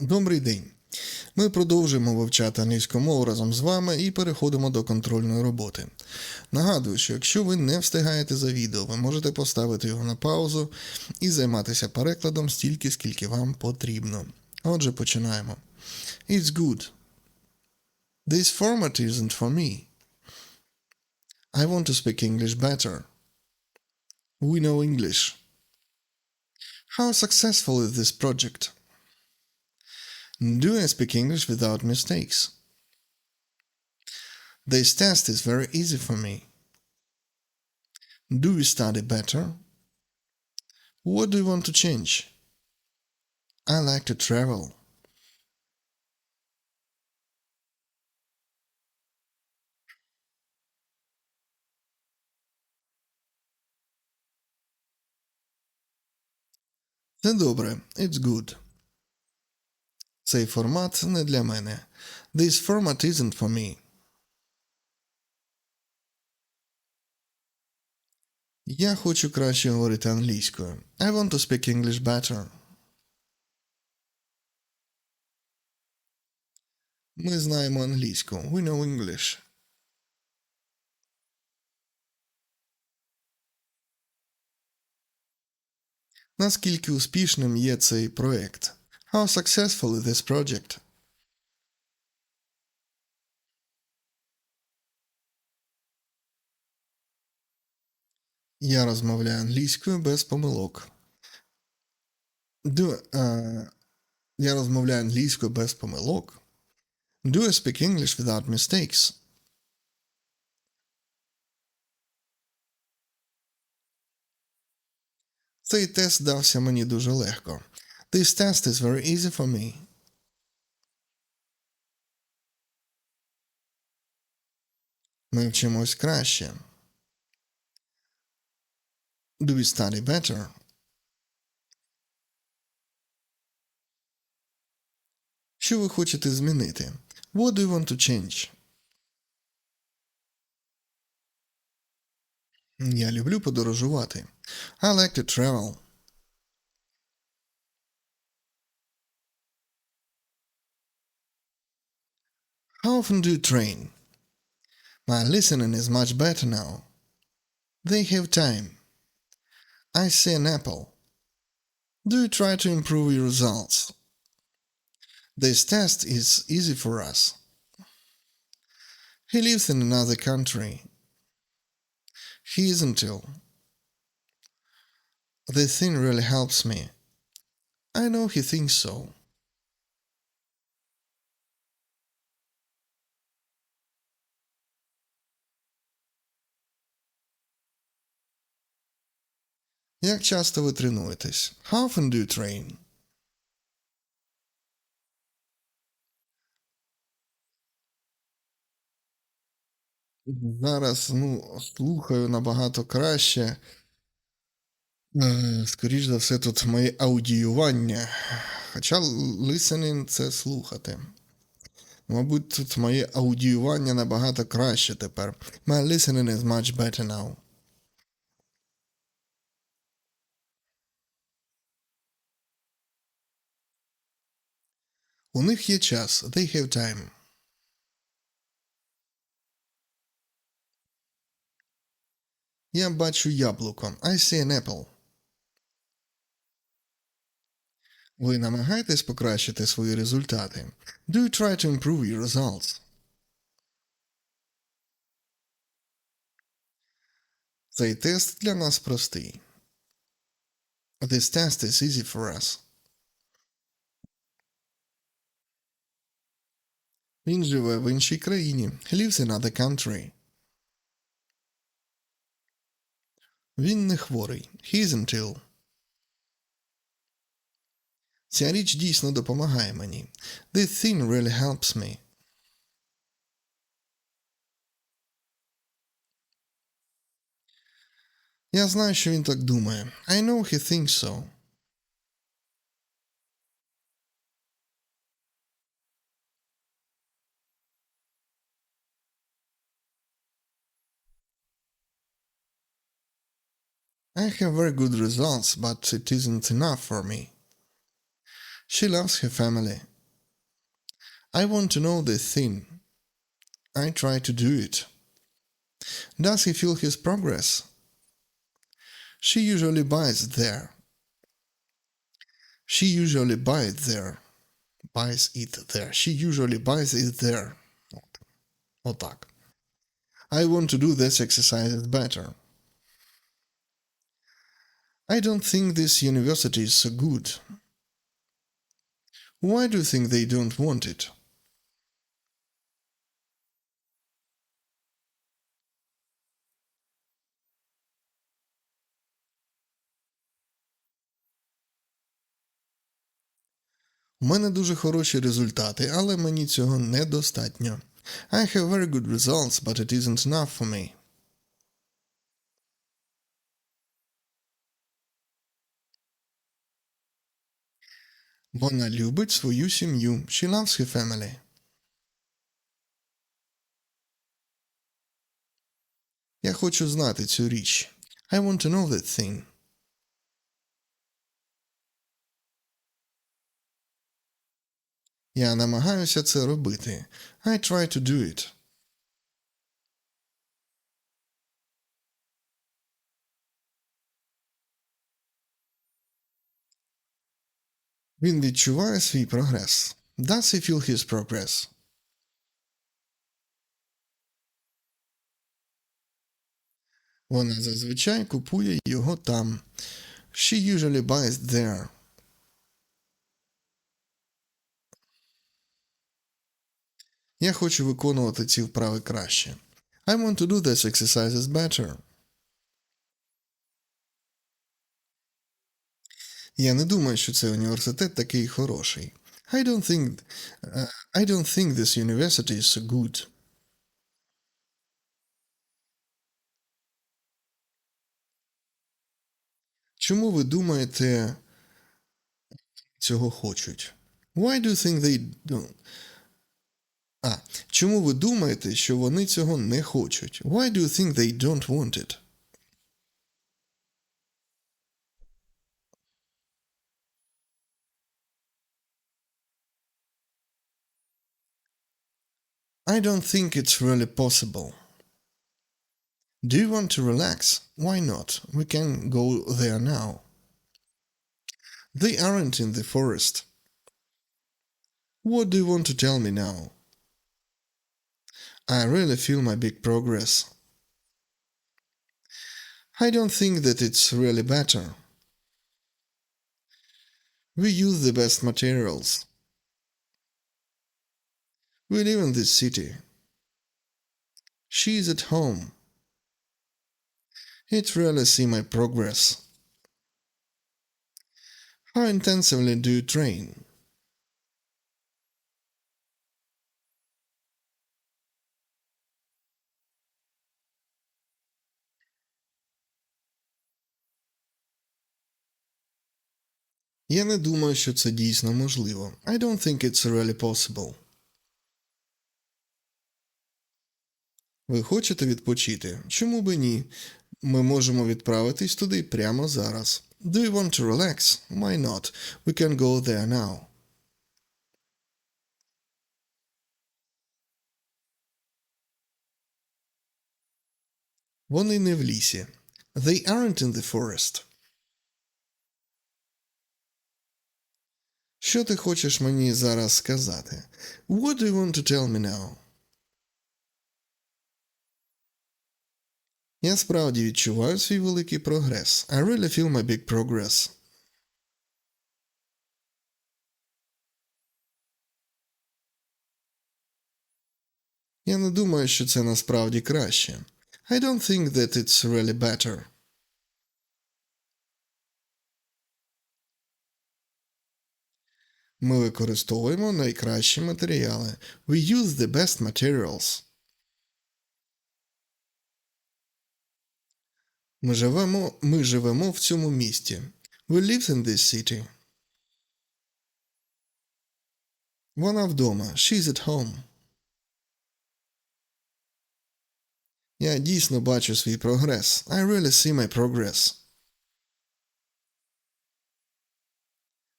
Добрий день. Ми продовжуємо вивчати англійську мову разом з вами і переходимо до контрольної роботи. Нагадую, що якщо ви не встигаєте за відео, ви можете поставити його на паузу і займатися перекладом стільки, скільки вам потрібно. Отже, починаємо. It's good. This format isn't for me. I want to speak English better. We know English. How successful is this project? Do I speak English without mistakes? This test is very easy for me. Do we study better? What do you want to change? I like to travel. Це добре. It's good. Цей формат не для мене. This format isn't for me. Я хочу краще говорити англійською. I want to speak English better. Ми знаємо англійську. We know English. Наскільки успішним є цей проект? How successful is this project? Я розмовляю англійською без помилок. Do, е, я розмовляю англійською без помилок. Do I speak English without mistakes? Цей тест дався мені дуже легко. This test is very easy for me. Ми вчимось краще. Do we study better? Що ви хочете змінити? What do you want to change? Я люблю подорожувати. I like to travel. How often do you train? My listening is much better now. They have time. I see an apple. Do you try to improve your results? This test is easy for us. He lives in another country. He isn't ill. This thing really helps me. I know he thinks so. Як часто ви тренуєтесь? How often do you train? Зараз ну, слухаю набагато краще. Е, Скоріш за все, тут моє аудіювання. Хоча listening – це слухати. Мабуть, тут моє аудіювання набагато краще тепер. My listening is much better now. У них є час. They have time. Я бачу яблуко. I see an apple. Ви намагаєтесь покращити свої результати? Do you try to improve your results? Цей тест для нас простий. This test is easy for us. Він живе в іншій країні. He lives in another country. Він не хворий. He isn't ill. Ця річ дійсно допомагає мені. This thing really helps me. Я знаю, що він так думає. I know he thinks so. I have very good results, but it isn't enough for me. She loves her family. I want to know the thing. I try to do it. Does he feel his progress? She usually buys there. She usually buys there. Buys it there. She usually buys it there. От. Отак. I want to do this exercise better. I don't think this university is so good. Why do you think they don't want it? У мене дуже хороші результати, але мені цього недостатньо. I have very good results, but it isn't enough for me. Вона любить свою сім'ю. She loves her family. Я хочу знати цю річ. I want to know that thing. Я намагаюся це робити. I try to do it. Він відчуває свій прогрес. Does he feel his progress? Вона зазвичай купує його там. She usually buys there. Я хочу виконувати ці вправи краще. I want to do these exercises better. Я не думаю, що цей університет такий хороший. I don't think uh, I don't think this university is so good. Чому ви думаєте, цього хочуть? Why do you think they don't? А, чому ви думаєте, що вони цього не хочуть? Why do you think they don't want it? I don't think it's really possible. Do you want to relax? Why not? We can go there now. They aren't in the forest. What do you want to tell me now? I really feel my big progress. I don't think that it's really better. We use the best materials. We live in this city. She is at home. It really see my progress. How intensively do you train? Я не думаю, що це дійсно можливо. I don't think it's really possible. Ви хочете відпочити? Чому би ні? Ми можемо відправитись туди прямо зараз. Do you want to relax? Why not? We can go there now. Вони не в лісі. They aren't in the forest. Що ти хочеш мені зараз сказати? What do you want to tell me now? Я справді відчуваю свій великий прогрес. I really feel my big progress. Я не думаю, що це насправді краще. I don't think that it's really better. Ми використовуємо найкращі матеріали. We use the best materials. Ми живемо ми живемо в цьому місті. We live in this city. Вона вдома. She's at home. Я дійсно бачу свій прогрес. I really see my progress.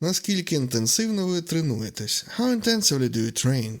Наскільки інтенсивно ви тренуєтесь? How intensively do you train?